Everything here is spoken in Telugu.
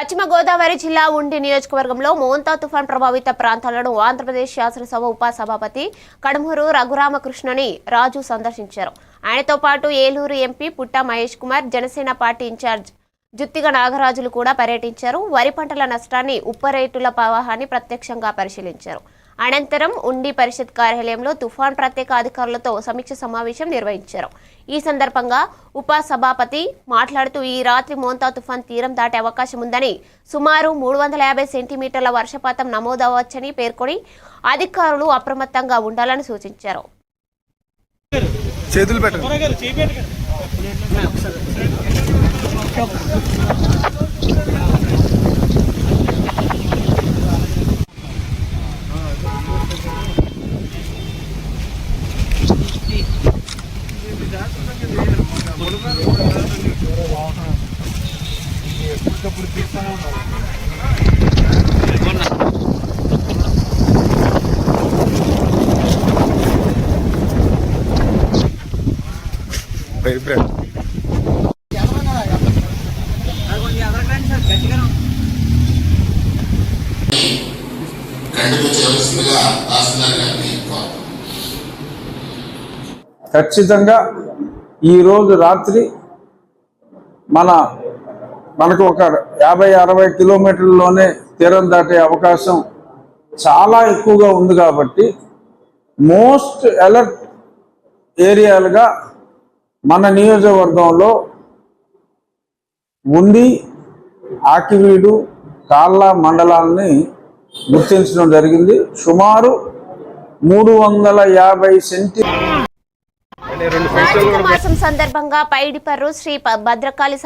పశ్చిమ గోదావరి జిల్లా ఉండి నియోజకవర్గంలో మోంతా తుఫాన్ ప్రభావిత ప్రాంతాలను ఆంధ్రప్రదేశ్ శాసనసభ ఉపసభాపతి కడుమూరు రఘురామకృష్ణని రాజు సందర్శించారు. ఆయనతో పాటు Eluru MP Putta Mahesh Kumar Janasena party incharge Juttiga Nagarajulu కూడా పర్యటించారు. వరి పంటల నష్టాన్ని ఉప్పరేటుల ప్రవాహాన్ని ప్రత్యక్షంగా పరిశీలించారు. అనంతరం ఉండి పరిషత్ కార్యాలయంలో తుఫాన్ ప్రత్యేక అధికారులతో సమీక్ష సమావేశం నిర్వహించారు. ఈ సందర్భంగా ఉప సభాపతి మాట్లాడుతూ ఈ రాత్రి మోంతా తుఫాన్ తీరం దాటే అవకాశం ఉందని సుమారు మూడు వందల యాభై సెంటీమీటర్ల వర్షపాతం నమోదవచ్చని పేర్కొని అధికారులు అప్రమత్తంగా ఉండాలని సూచించారు. చేతులు పెట్టండి భయపడ ఖండించవలసిందిగా తహసీల్దార్ ఖచ్చితంగా ఈరోజు రాత్రి మన మనకు ఒక యాభై అరవై కిలోమీటర్లలోనే తీరం దాటే అవకాశం చాలా ఎక్కువగా ఉంది కాబట్టి మోస్ట్ అలర్ట్ ఏరియాలుగా మన నియోజకవర్గంలో ఉండి ఆకివీడు కాళ్ళ మండలాలని గుర్తించడం జరిగింది. సుమారు మూడు వందల యాభై సెంటీ కార్తీక మాసం సందర్భంగా పైడిపర్రు శ్రీ భద్రకాళి